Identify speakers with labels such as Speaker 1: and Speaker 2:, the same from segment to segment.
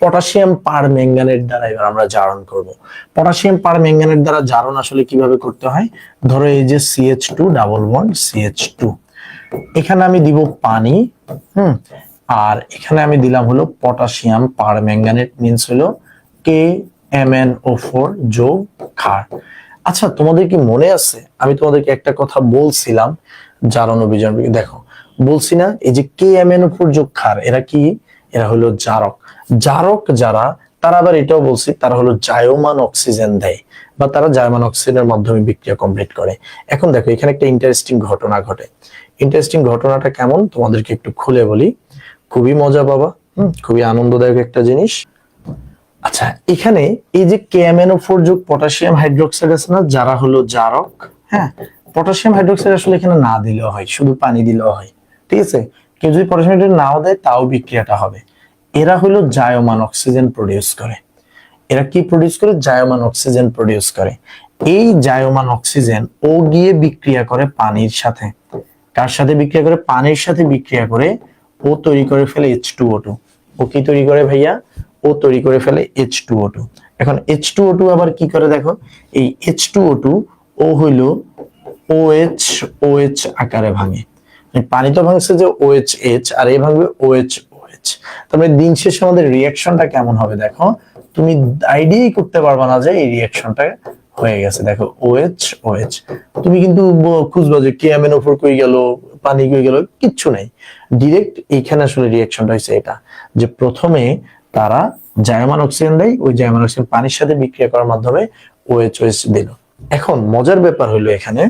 Speaker 1: Potassium পার manganate দ্বারা এবার আমরা জারণ করব। পটাশিয়াম পার ম্যাঙ্গানেট দ্বারা জারণ আসলে কীভাবে করতে হয়? ধরো এই যে CH two double bond CH two এখানে আমি দিব পানি, হুম, আর এখানে আমি দিলাম হলো পটাশিয়াম পার ম্যাঙ্গানেট মিনস হলো K M N O four যোগ ক্ষার। আচ্ছা তোমাদের কি মনে আছে? আমি তোমাদেরকে একটা কথা বলছিলাম জারণ অভিযান। দেখো, বলছি না, এই যে K M N O four যোগ ক্ষার, এরা কি এরা হলো জারক। জারক যারা তারা আবার এটাও বলছি তারা হলো জায়মান অক্সিজেন দেয় বা তারা জায়মান অক্সিজেনের মাধ্যমে বিক্রিয়া কমপ্লিট করে। এখন দেখো এখানে একটা ইন্টারেস্টিং ঘটনা ঘটে। ইন্টারেস্টিং ঘটনাটা কেমন? তোমাদেরকে একটু খুলে বলি। খুবই মজা হুম, খুবই আনন্দদায়ক একটা জিনিস। আচ্ছা এখানে এই যে কেএমএনও ফোর যোগ পটাশিয়াম হাইড্রোক্সাইড আছে না যারা হলো জারক হ্যাঁ পটাশিয়াম হাইড্রোক্সাইড আসলে এখানে না দিলেও হয় শুধু পানি দিলেও হয় ঠিক আছে? কেউ যদি পটাশিয়াম নাও দেয়, তাও বিক্রিয়াটা হবে। এরা হলো জায়মান অক্সিজেন প্রডিউস করে। এরা কি প্রডিউস করে? জায়মান অক্সিজেন প্রডিউস করে। এই জায়মান অক্সিজেন ও গিয়ে বিক্রিয়া করে পানির সাথে। কার সাথে বিক্রিয়া করে? পানির সাথে বিক্রিয়া করে ও তৈরি করে ফেলে এইচ টু ও ও কি তৈরি করে ভাইয়া? ও তৈরি করে ফেলে এইচ টু ও টু এখন এইচ টু ও টু আবার কি করে দেখো? এই H two O two O হইল ও এইচ ও এইচ আকারে ভাঙে। মানে পানি তো ভাঙছে যে ও এইচ আর এই ভাঙবে ও এইচ ও এইচ তবে দিন শেষে আমাদের রিয়াকশনটা কেমন হবে দেখো? তুমি আইডিয়াই করতে পারবা না যে এই রিয়াকশনটা হয়ে গেছে। দেখো ওএইচ ওএইচ তুমি কিন্তু খুঁজবা যে কে এমএন ওপর কই গেল, পানি কই গেল, কিচ্ছু নাই। ডিরেক্ট এইখানে আসলে রিয়াকশনটা হয়েছে এটা, যে প্রথমে তারা জায়মান অক্সিজেন দেয়, ওই জায়মান অক্সিজেন পানির সাথে বিক্রিয়া করার মাধ্যমে ওএইচ ওএইচ দিল। এখন মজার ব্যাপার হলো এখানে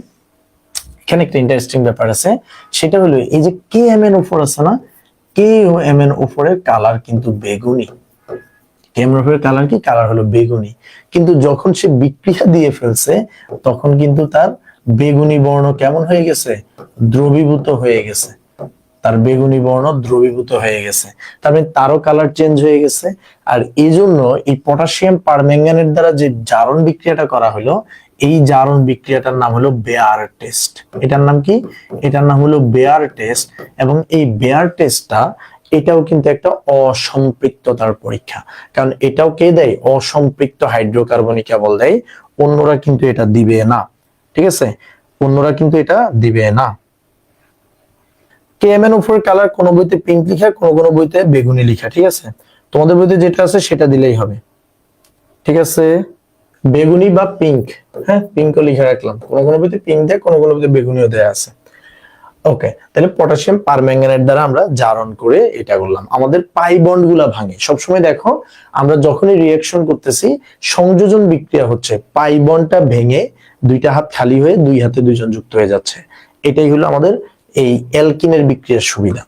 Speaker 1: এখানে একটা ইন্টারেস্টিং ব্যাপার আছে। সেটা হলো এই যে কে এম এন উপর আছে না কে এম এন উপরের কালার কিন্তু বেগুনি। কেমরফের কালার কি? কালার হলো বেগুনি। কিন্তু যখন সে বিক্রিয়া দিয়ে ফেলছে, তখন কিন্তু তার বেগুনি বর্ণ কেমন হয়ে গেছে? দ্রবীভূত হয়ে গেছে। তার বেগুনি বর্ণ দ্রবীভূত হয়ে গেছে। তার মানে তারও কালার চেঞ্জ হয়ে গেছে। আর এই জন্য এই পটাশিয়াম পারম্যাঙ্গানেট দ্বারা যে জারণ বিক্রিয়াটা করা হলো, এই জারণ বিক্রিয়াটার নাম হলো বেয়ার টেস্ট এটার নাম কি? এটার নাম হলো বেয়ার টেস্ট এবং এই বেয়ার টেস্টটা এটাও কিন্তু একটা অসম্পৃক্ততার পরীক্ষা। কারণ এটাও কে দেয়? অসম্পৃক্ত হাইড্রোকার্বনিক কেবল দেয়। অন্যরা কিন্তু এটা দিবে না। ঠিক আছে? অন্যরা কিন্তু এটা দিবে না। কেএমএন উপর কালার কোন বইতে পিঙ্ক লিখা, কোন কোন বইতে বেগুনি লিখা, ঠিক আছে? তোমাদের বইতে যেটা আছে সেটা দিলেই হবে। ঠিক আছে? বেগুনি বা পিঙ্ক হ্যাঁ? পিঙ্কও লিখে রাখলাম। কোন কোন বইতে পিঙ্ক দেয়, কোন কোন বইতে বেগুনিও দেয়া আছে। ওকে তাহলে পটাশিয়াম দ্বারা আমরা জারণ করে এটা করলাম। আমাদের পাই বন্ডগুলা ভাঙে। সবসময় দেখো, আমরা যখনই রিয়াকশন করতেছি, সংযোজন বিক্রিয়া হচ্ছে। পাই বন্ডটা ভেঙে দুইটা হাত খালি হয়ে দুই হাতে দুইজন যুক্ত হয়ে যাচ্ছে। এটাই হলো আমাদের এই অ্যালকিনের বিক্রিয়ার সুবিধা।